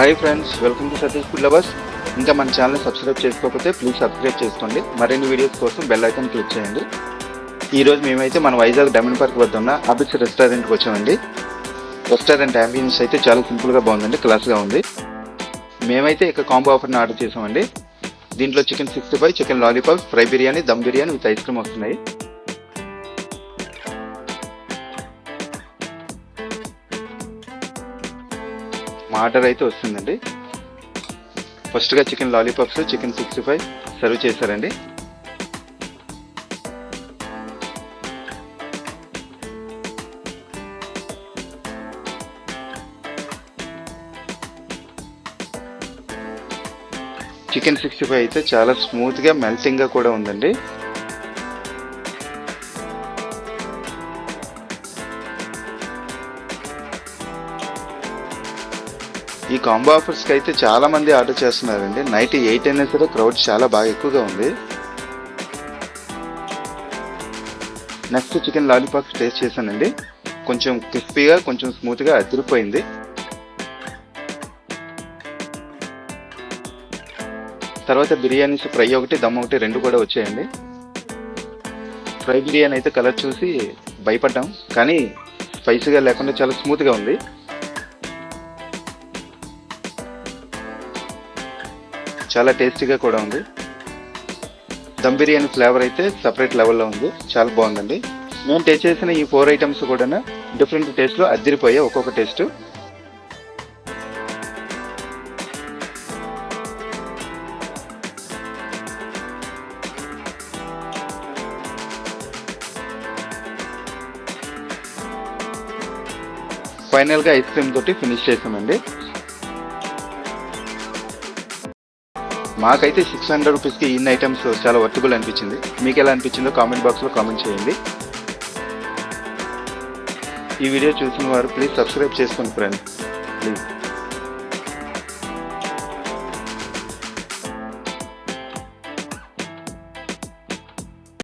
Hi friends welcome to Satish food lovers ఇంకా మన channel subscribe చేసుకోకపోతే ప్లీజ్ సబ్స్క్రైబ్ చేసుకోండి. మరిన్ని వీడియోస్ కోసం బెల్ ఐకాన్ క్లిక్ చేయండి. ఈరోజు మేమైతే మన వైజాగ్ డైమండ్ పార్క్ వద్ద ఉన్న అబిక్స్ రెస్టారెంట్కి వచ్చామండి. రెస్టారెంట్ అంబియన్స్ అయితే చాలా సింపుల్గా బాగుందండి క్లాస్గా ఉంది. మేమైతే ఇక కాంబో ఆఫర్ని ఆర్డర్ చేసామండి. దీంట్లో chicken sixty five chicken lollipop fry biryani dum biryani with ice cream వస్తున్నాయి. మా ఆర్డర్ అయితే వస్తుందండి. ఫస్ట్గా chicken lollipops chicken sixty five serve చేశారండి. చికెన్ సిక్స్టీ ఫైవ్ అయితే చాలా స్మూత్గా మెల్టింగ్గా కూడా ఉందండి. ఈ కాంబో ఆఫర్స్కి అయితే చాలా మంది ఆర్డర్ చేస్తున్నారండి. నైట్ ఎయిట్ అయినా సరే క్రౌడ్ చాలా బాగా ఎక్కువగా ఉంది. నెక్స్ట్ చికెన్ లాలీపాప్స్ టేస్ట్ చేశానండి. కొంచెం క్రిస్పీగా కొంచెం స్మూత్గా అదిరిపోయింది. తర్వాత బిర్యానీస్ ఫ్రై ఒకటి దమ్ ఒకటి రెండు కూడా వచ్చాయండి. ఫ్రై బిర్యానీ అయితే కలర్ చూసి భయపడ్డాం. కానీ స్పైసీగా లేకుండా చాలా స్మూత్గా ఉంది. చాలా టేస్టీగా కూడా ఉంది. దమ్ బిర్యానీ ఫ్లేవర్ అయితే సపరేట్ లెవెల్లో ఉంది. చాలా బాగుందండి. మేము టేస్ట్ చేసిన ఈ ఫోర్ ఐటమ్స్ కూడా డిఫరెంట్ టేస్ట్లో అద్దరిపోయాయి ఒక్కొక్క టేస్ట్. ఫైనల్గా ఐస్ క్రీమ్ తోటి ఫినిష్ చేసామండి. మాకైతే సిక్స్ హండ్రెడ్ రూపీస్కి ఇన్ని ఐటమ్స్ చాలా వర్తబుల్ అనిపించింది. మీకు ఎలా అనిపించిందో కామెంట్ బాక్స్లో కామెంట్ చేయండి. ఈ వీడియో చూసిన వారు ప్లీజ్ సబ్స్క్రైబ్ చేసుకోండి ఫ్రెండ్స్ ప్లీజ్